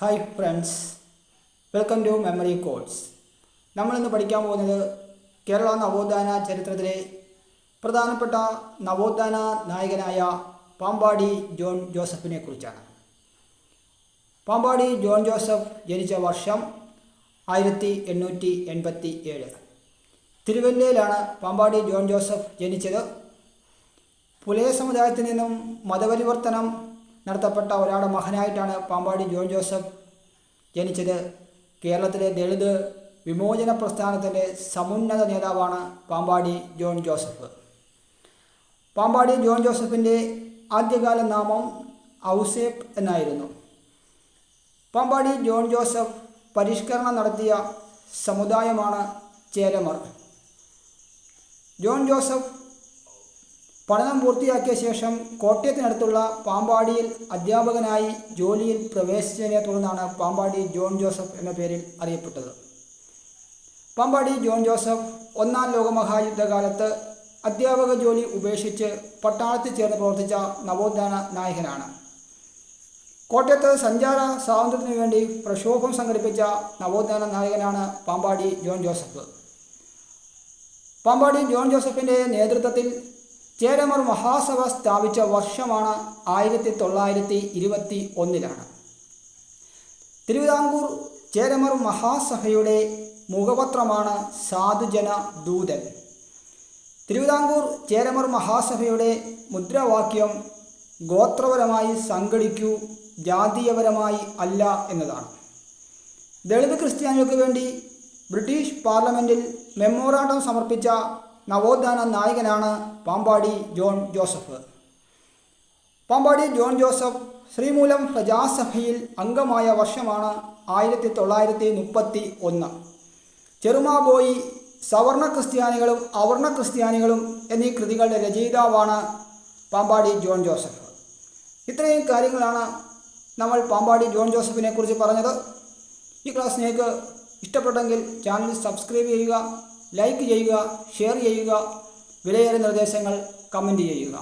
Hi friends welcome to memory course നമ്മളിന്ന് പഠിക്കാൻ പോകുന്നത് കേരള നവോത്ഥാന ചരിത്രത്തിലെ പ്രധാനപ്പെട്ട നവോത്ഥാന നായകനായ പാമ്പാടി ജോൺ ജോസഫിനെ കുറിച്ചാണ്. പാമ്പാടി ജോൺ ജോസഫ് ജനിച്ച വർഷം ആയിരത്തി എണ്ണൂറ്റി എൺപത്തി ഏഴ് തിരുവല്ലയിലാണ് പാമ്പാടി ജോൺ ജോസഫ് ജനിച്ചത്. പുലയ സമുദായത്തിൽ നിന്നും മതപരിവർത്തനം നടത്തപ്പെട്ട ഒരാളുടെ മകനായിട്ടാണ് പാമ്പാടി ജോൺ ജോസഫ് ജനിച്ചത്. കേരളത്തിലെ ദളിത് വിമോചന പ്രസ്ഥാനത്തിന്റെ സമുന്നത നേതാവാണ് പാമ്പാടി ജോൺ ജോസഫ്. പാമ്പാടി ജോൺ ജോസഫിന്റെ ആദ്യകാല നാമം ഔസേപ്പ് എന്നായിരുന്നു. പാമ്പാടി ജോൺ ജോസഫ് പരിഷ്കരണം നടത്തിയ സമുദായമാണ് ചേരമർ. ജോൺ ജോസഫ് പഠനം പൂർത്തിയാക്കിയ ശേഷം കോട്ടയത്തിനടുത്തുള്ള പാമ്പാടിയിൽ അധ്യാപകനായി ജോലിയിൽ പ്രവേശിച്ചതിനെ തുടർന്നാണ് പാമ്പാടി ജോൺ ജോസഫ് എന്ന പേരിൽ അറിയപ്പെട്ടത്. പാമ്പാടി ജോൺ ജോസഫ് ഒന്നാം ലോകമഹായുദ്ധകാലത്ത് അധ്യാപക ജോലി ഉപേക്ഷിച്ച് പട്ടാളത്തിൽ ചേർന്ന് പ്രവർത്തിച്ച നവോത്ഥാന നായകനാണ്. കോട്ടയത്ത് സഞ്ചാര സ്വാതന്ത്ര്യത്തിനു വേണ്ടി പ്രക്ഷോഭം സംഘടിപ്പിച്ച നവോത്ഥാന നായകനാണ് പാമ്പാടി ജോൺ ജോസഫ്. പാമ്പാടി ജോൺ ജോസഫിന്റെ നേതൃത്വത്തിൽ ചേരമർ മഹാസഭ സ്ഥാപിച്ച വർഷമാണ് ആയിരത്തി തൊള്ളായിരത്തി ഇരുപത്തി ഒന്നിലാണ് തിരുവിതാംകൂർ ചേരമർ മഹാസഭയുടെ മുഖപത്രമാണ് സാധുജന ദൂതൻ. തിരുവിതാംകൂർ ചേരമർ മഹാസഭയുടെ മുദ്രാവാക്യം ഗോത്രപരമായി സംഘടിക്കൂ ജാതീയപരമായി അല്ല എന്നതാണ്. ദളിത് ക്രിസ്ത്യാനികൾക്ക് വേണ്ടി ബ്രിട്ടീഷ് പാർലമെന്റിൽ മെമ്മോറാണ്ടം സമർപ്പിച്ച നവോത്ഥാന നായകനാണ് പാമ്പാടി ജോൺ ജോസഫ്. പാമ്പാടി ജോൺ ജോസഫ് ശ്രീമൂലം പ്രജാസഭയിൽ അംഗമായ വർഷമാണ് ആയിരത്തി തൊള്ളായിരത്തി മുപ്പത്തി ഒന്ന് ചെറുമാബോയി സവർണ ക്രിസ്ത്യാനികളും അവർണ ക്രിസ്ത്യാനികളും എന്നീ കൃതികളുടെ രചയിതാവാണ് പാമ്പാടി ജോൺ ജോസഫ്. ഇത്രയും കാര്യങ്ങളാണ് നമ്മൾ പാമ്പാടി ജോൺ ജോസഫിനെ കുറിച്ച് പറഞ്ഞത്. ഈ ക്ലാസ് നിങ്ങൾക്ക് ഇഷ്ടപ്പെട്ടെങ്കിൽ ചാനൽ സബ്സ്ക്രൈബ് ചെയ്യുക. ലൈക്ക് ചെയ്യുക ഷെയർ ചെയ്യുക വിലയേറിയ നിർദ്ദേശങ്ങൾ കമന്റ് ചെയ്യുക.